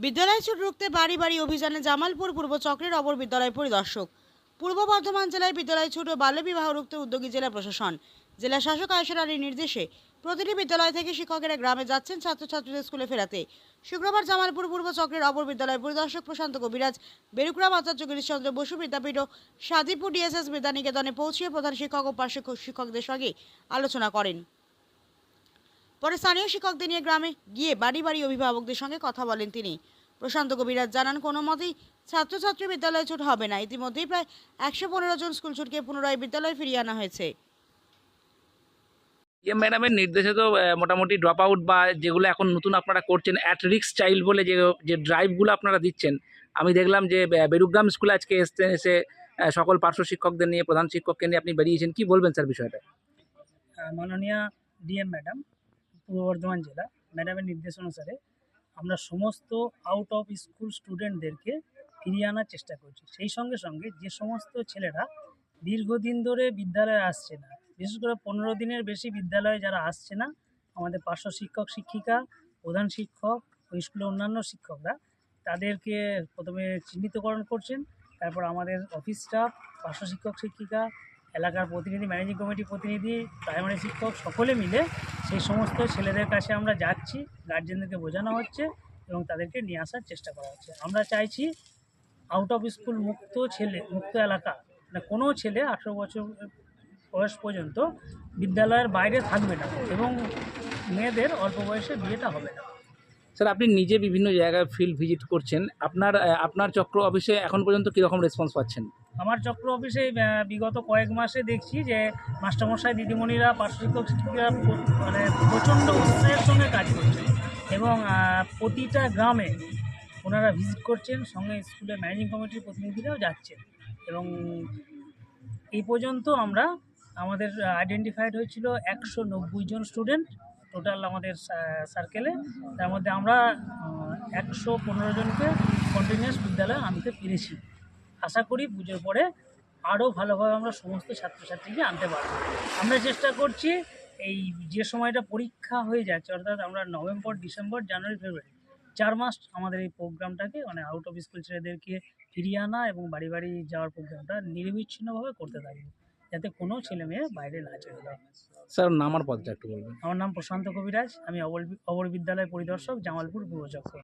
বিদ্যালয় ছুট রুখতে বাড়ি বাড়ি অভিযানে জামালপুর পূর্ব চক্রের অপর বিদ্যালয় পরিদর্শক। পূর্ব বর্ধমান জেলায় বিদ্যালয় ছুট ও বাল্যবিবাহ রুখতে উদ্যোগী জেলা প্রশাসন। জেলা শাসক আয়সর আলীর নির্দেশে প্রতিটি বিদ্যালয় থেকে শিক্ষকেরা গ্রামে যাচ্ছেন ছাত্রছাত্রীদের স্কুলে ফেরাতে। শুক্রবার জামালপুর পূর্ব চক্রের অপর বিদ্যালয় পরিদর্শক প্রশান্ত কবিরাজ বেরুকুড়াম আচার্য গিরিশচন্দ্র বসু বিদ্যাপীঠ ও সাদিপুর ডিএসএস বিদ্যানিকেতনে পৌঁছিয়ে প্রধান শিক্ষক ও পার্শ্ব শিক্ষকদের সঙ্গে আলোচনা করেন। পরে স্থানীয় শিক্ষকদের নিয়ে গ্রামে গিয়ে বাড়ি বাড়ি অভিভাবকদের সঙ্গে কথা বলেন তিনি। প্রশান্ত কবিরাজ জানান কোনো মতেই ছাত্রছাত্রী বিদ্যালয়ে ছুট হবে না। ইতিমধ্যেই প্রায় একশো পনেরো জন স্কুল ছুটকে পুনরায় বিদ্যালয়ে ফিরিয়ে আনা হয়েছে। ইয়ে ম্যাডামের নির্দেশে তো মোটামুটি ড্রপ আউট বা যেগুলো এখন নতুন আপনারা করছেন অ্যাট রিক্স চাইল্ড বলে যে যে ড্রাইভগুলো আপনারা দিচ্ছেন আমি দেখলাম যে বেরুগ্রাম স্কুলে আজকে এসছেন এসে সকল পার্শ্ব শিক্ষকদের নিয়ে প্রধান শিক্ষককে নিয়ে আপনি বেরিয়েছেন। কি বলবেন স্যার বিষয়টা? মাননীয় ডিএম ম্যাডাম পূর্ব বর্ধমান জেলা। ম্যাডামের নির্দেশ অনুসারে আমরা সমস্ত আউট অফ স্কুল স্টুডেন্টদেরকে ফিরিয়ে আনার চেষ্টা করছি। সেই সঙ্গে সঙ্গে যে সমস্ত ছেলেরা দীর্ঘদিন ধরে বিদ্যালয়ে আসছে না, বিশেষ করে পনেরো দিনের বেশি বিদ্যালয়ে যারা আসছে না, আমাদের পার্শ্ব শিক্ষক, শিক্ষিকা, প্রধান শিক্ষক ও স্কুলের অন্যান্য শিক্ষকরা, তাদেরকে প্রথমে চিহ্নিতকরণ করছেন। তারপর আমাদের অফিস স্টাফ পার্শ্ব শিক্ষক, শিক্ষিকা এলাকার প্রতিনিধি ম্যানেজিং কমিটি প্রতিনিধি প্রাইমারি শিক্ষক সকলে মিলে সেই সমস্ত ছেলেদের কাছে আমরা যাচ্ছি গার্জেনদেরকে বোঝানো হচ্ছে এবং তাদেরকে নিয়ে আসার চেষ্টা করা হচ্ছে। আমরা চাইছি আউট অফ স্কুল মুক্ত ছেলে, মুক্ত এলাকা মানে কোনো ছেলে আঠেরো বছর বয়স পর্যন্ত বিদ্যালয়ের বাইরে থাকবে না এবং মেয়েদের অল্প বয়সে বিয়েটা হবে না। স্যার, আপনি নিজে বিভিন্ন জায়গায় ফিল্ড ভিজিট করছেন। আপনার আপনার চক্র অফিসে এখন পর্যন্ত কীরকম রেসপন্স পাচ্ছেন? আমার চক্র অফিসে বিগত কয়েক মাসে দেখছি যে মাস্টারমশাই, দিদিমণিরা, পার্শ্ব শিক্ষক মানে প্রচণ্ড উৎসাহের সঙ্গে কাজ করছেন এবং প্রতিটা গ্রামে ওনারা ভিজিট করছেন, সঙ্গে স্কুলের ম্যানেজিং কমিটির প্রতিনিধিরাও যাচ্ছেন এবং এই পর্যন্ত আমরা আমাদের আইডেন্টিফাইড হয়েছিল একশো নব্বই জন স্টুডেন্ট টোটাল আমাদের সার্কেলে তার মধ্যে আমরা একশো পনেরো জনকে কন্টিনিউয়াস বিদ্যালয়ে আনতে পেরেছি। আশা করি পুজোর পরে আরও ভালোভাবে আমরা সমস্ত ছাত্রছাত্রীকে আনতে পারব। আমরা চেষ্টা করছি এই যে সময়টা পরীক্ষা হয়ে যাচ্ছে অর্থাৎ আমরা নভেম্বর ডিসেম্বর জানুয়ারি ফেব্রুয়ারি চার মাস আমাদের এই প্রোগ্রামটাকে মানে আউট অফ স্কুল ছেলেদেরকে ফিরিয়ে আনা এবং বাড়ি বাড়ি যাওয়ার প্রোগ্রামটা নিরবিচ্ছিন্নভাবে করতে থাকব যাতে কোনো ছেলে মেয়ে বাইরে না চলে যায়। স্যার নামার পথটা একটু বলবেন। আমার নাম প্রশান্ত কবিরাজ আমি অবর অবর বিদ্যালয় পরিদর্শক জামালপুর পূর্বচক্র